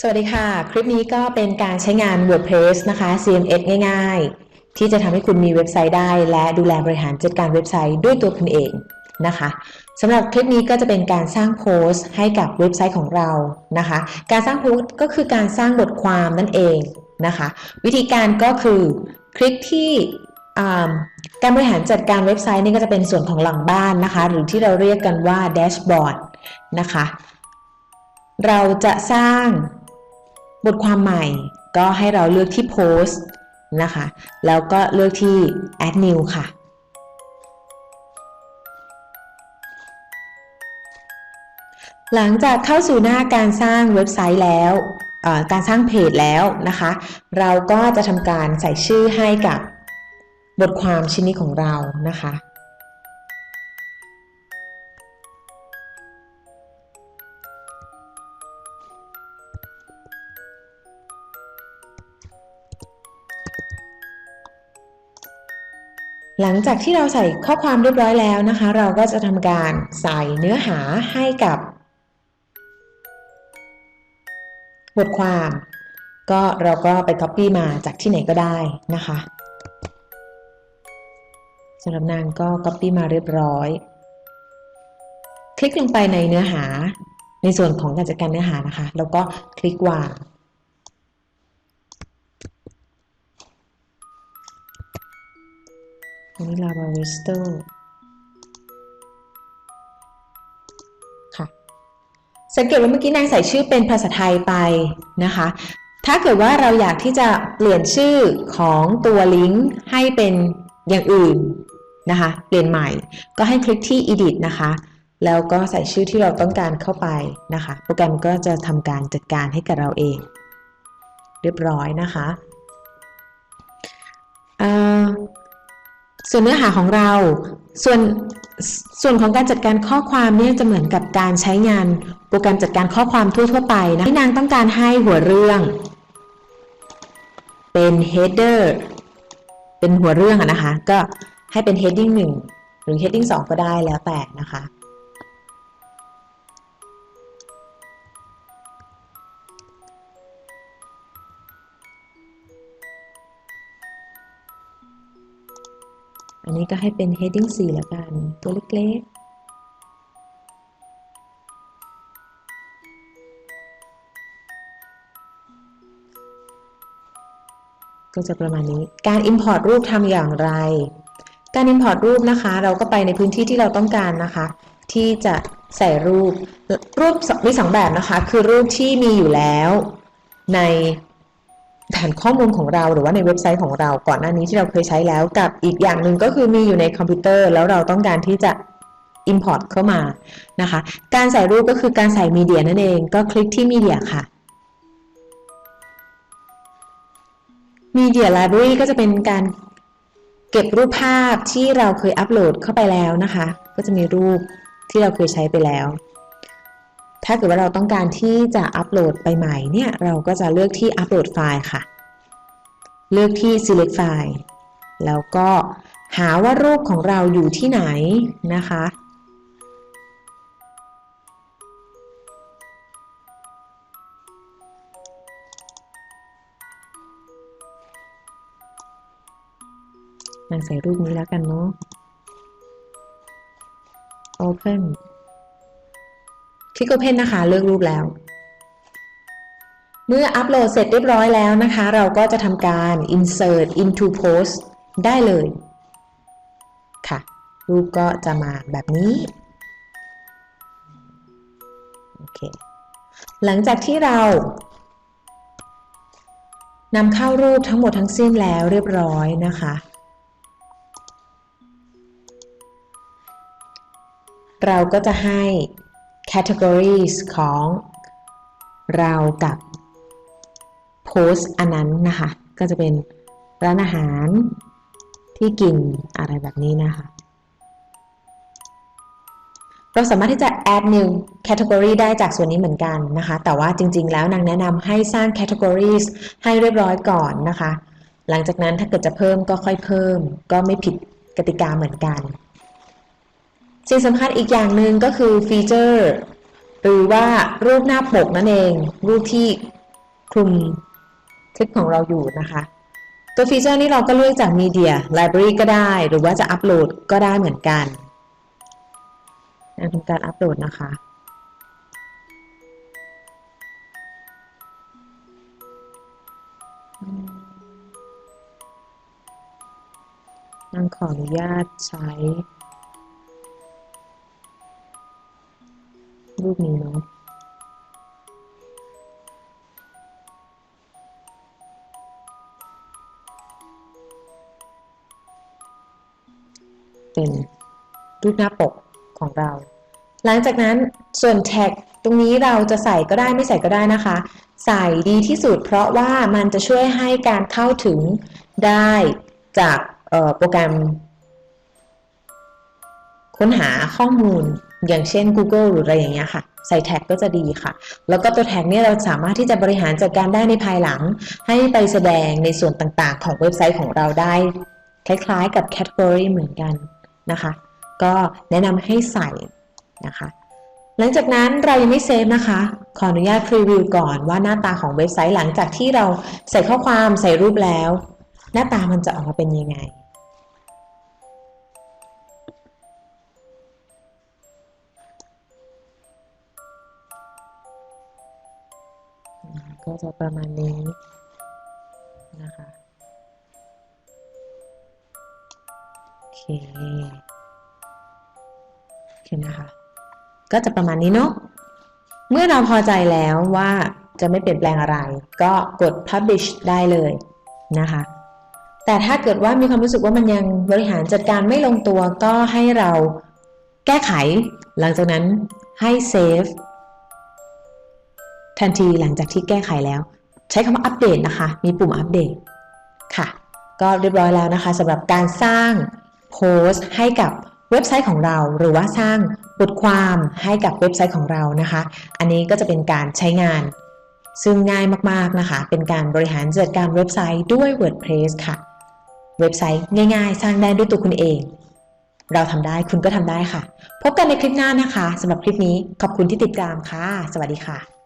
สวัสดีค่ะ คลิปนี้ก็เป็นการใช้งาน WordPress นะคะ CMS ง่าย ๆ ที่จะทำให้คุณมีเว็บไซต์ได้ และดูแลบริหารจัดการเว็บไซต์ด้วยตัวคุณเองนะคะสำหรับคลิปนี้ก็จะเป็นการสร้างโพสต์ให้กับเว็บไซต์ของเรานะคะ การสร้างโพสต์ก็คือการสร้างบทความนั่นเองนะคะ วิธีการก็คือคลิกที่การบริหารจัดการเว็บไซต์นี่ก็จะเป็นส่วนของหลังบ้านนะคะ หรือที่เราเรียกกันว่าแดชบอร์ดนะคะ เราจะสร้าง บทความใหม่ก็ให้เราเลือกที่โพสต์นะคะ แล้วก็เลือกที่ add new ค่ะ หลังจากเข้าสู่หน้าการสร้างเว็บไซต์แล้ว การสร้างเพจแล้วนะคะ เราก็จะทำการใส่ชื่อให้กับบทความชิ้นนี้ของเรานะคะ หลังจากที่เราใส่ข้อความเรียบร้อยแล้วนะคะ เราก็จะทำการใส่เนื้อหาให้กับบทความ ก็เราก็ไป Copy มาจากที่ไหนก็ได้นะคะสำหรับนางก็ Copy มาเรียบร้อย คลิกลงไปในเนื้อหาในส่วนของการจัดการเนื้อหานะคะ แล้วก็คลิกวาง อันนี้ลาบาริสโตค่ะ สังเกตว่าเมื่อกี้นางใส่ชื่อเป็นภาษาไทยไปนะคะ ถ้าเกิดว่าเราอยากที่จะเปลี่ยนชื่อของตัวลิงก์ให้เป็นอย่างอื่นนะคะ เปลี่ยนใหม่ ก็ให้คลิกที่ edit นะคะ แล้วก็ใส่ชื่อที่เราต้องการเข้าไปนะคะ โปรแกรมก็จะทำการจัดการให้กับเราเอง เรียบร้อยนะคะอ่า ส่วนเนื้อหาของเรา ส่วนส่วนของการจัดการข้อความเนี่ยจะเหมือนกับการใช้งานโปรแกรมจัดการข้อความทั่วๆไปนะที่นางต้องการให้หัวเรื่อง เป็น header เป็นหัวเรื่องอะนะคะ ก็ให้เป็น heading 1 หรือ heading 2 ก็ได้แล้วแต่นะคะ อันนี้ก็ให้เป็น heading 4ล้วกัน ตัวเล็กๆก็จะประมาณนี้ การ import รูปทำอย่างไร การ import รูปนะคะ เราก็ไปในพื้นที่ที่เราต้องการนะคะ ที่จะใส่รูป รูปมีสองแบบนะคะ คือรูปที่มีอยู่แล้วใน ฐานข้อมูลของเราหรือว่าในเว็บไซต์ของเราก่อนหน้านี้ที่เราเคยใช้แล้วกับอีกอย่างหนึ่งก็คือมีอยู่ในคอมพิวเตอร์ แล้วเราต้องการที่จะ Import เข้ามานะคะ การใส่รูปก็คือการใส่มีเดียนั่นเองก็คลิกที่มีเดียค่ะ Media Library ก็จะเป็นการเก็บรูปภาพที่เราเคยอัปโหลดเข้าไปแล้วนะคะ ก็จะมีรูปที่เราเคยใช้ไปแล้ว ถ้าเกิดว่าเราต้องการที่จะอัปโหลดไปใหม่เนี่ยเราก็จะเลือกที่อัปโหลดไฟล์ค่ะ เลือกที่ select file แล้วก็หาว่ารูปของเราอยู่ที่ไหนนะคะนางใส่รูปนี้แล้วกันเนาะ open คลิก Open นะคะ เลือกรูปแล้ว เมื่ออัปโหลดเสร็จเรียบร้อยแล้วนะคะ เราก็จะทำการ insert into post ได้เลยค่ะ รูปก็จะมาแบบนี้โอเคหลังจากที่เรานำเข้ารูปทั้งหมดทั้งสิ้นแล้วเรียบร้อยนะคะ เราก็จะให้ categories ของเรากับโพสอันนั้นนะคะ ก็จะเป็นร้านอาหารที่กินอะไรแบบนี้นะคะ เราสามารถที่จะ add new category ได้จากส่วนนี้เหมือนกันนะคะ แต่ว่าจริง ๆ แล้วนางแนะนำให้สร้าง categories ให้เรียบร้อยก่อนนะคะ หลังจากนั้นถ้าเกิดจะเพิ่มก็ค่อยเพิ่ม ก็ไม่ผิดกติกาเหมือนกัน สิ่งสำคัญอีกอย่างหนึ่งก็คือฟีเจอร์ หรือว่ารูปหน้าปกนั่นเอง รูปที่คลุมคลิปของเราอยู่นะคะ ตัวฟีเจอร์นี้เราก็เลือกจาก Media Library ก็ได้ หรือว่าจะอัปโหลดก็ได้เหมือนกันทำการอัปโหลดนะคะ นั่งขออนุญาตใช้ รูปนี้เนาะเป็นรูปหน้าปกของเรา หลังจากนั้นส่วนแท็กตรงนี้เราจะใส่ก็ได้ไม่ใส่ก็ได้นะคะ ใส่ดีที่สุดเพราะว่ามันจะช่วยให้การเข้าถึงได้จากโปรแกรม ค้นหาข้อมูล อย่างเช่น Google หรืออะไรอย่างเงี้ยค่ะ ใส่แท็กก็จะดีค่ะ แล้วก็ตัวแท็กเนี่ยเราสามารถที่จะบริหารจัดการได้ในภายหลัง ให้ไปแสดงในส่วนต่างๆ ของเว็บไซต์ของเราได้ คล้ายๆกับ category เหมือนกันนะคะ ก็แนะนำให้ใส่นะคะ หลังจากนั้นเรายังไม่เซฟนะคะ ขออนุญาตพรีวิวก่อนว่าหน้าตาของเว็บไซต์หลังจากที่เราใส่ข้อความใส่รูปแล้ว หน้าตามันจะออกมาเป็นยังไง ก็จะประมาณนี้นะคะโอเคโอเคนะคะ ก็จะประมาณนี้เนาะเมื่อเราพอใจแล้วว่าจะไม่เปลี่ยนแปลงอะไร ก็กด publish ได้เลยนะคะ แต่ถ้าเกิดว่ามีความรู้สึกว่ามันยังบริหารจัดการไม่ลงตัวก็ให้เราแก้ไข หลังจากนั้นให้ save ทันทีหลังจากที่แก้ไขแล้ว ใช้คำว่าอัปเดตนะคะ มีปุ่มอัปเดตค่ะ ก็เรียบร้อยแล้วนะคะสำหรับการสร้างโพสต์ให้กับเว็บไซต์ของเรา หรือว่าสร้างบทความให้กับเว็บไซต์ของเรานะคะ อันนี้ก็จะเป็นการใช้งาน ซึ่งง่ายมากๆนะคะ เป็นการบริหารจัดการเว็บไซต์ด้วย WordPress ค่ะ เว็บไซต์ง่ายๆ สร้างได้ด้วยตัวคุณเอง เราทำได้คุณก็ทำได้ค่ะ พบกันในคลิปหน้านะคะสำหรับคลิปนี้ขอบคุณที่ติดตามค่ะ สวัสดีค่ะ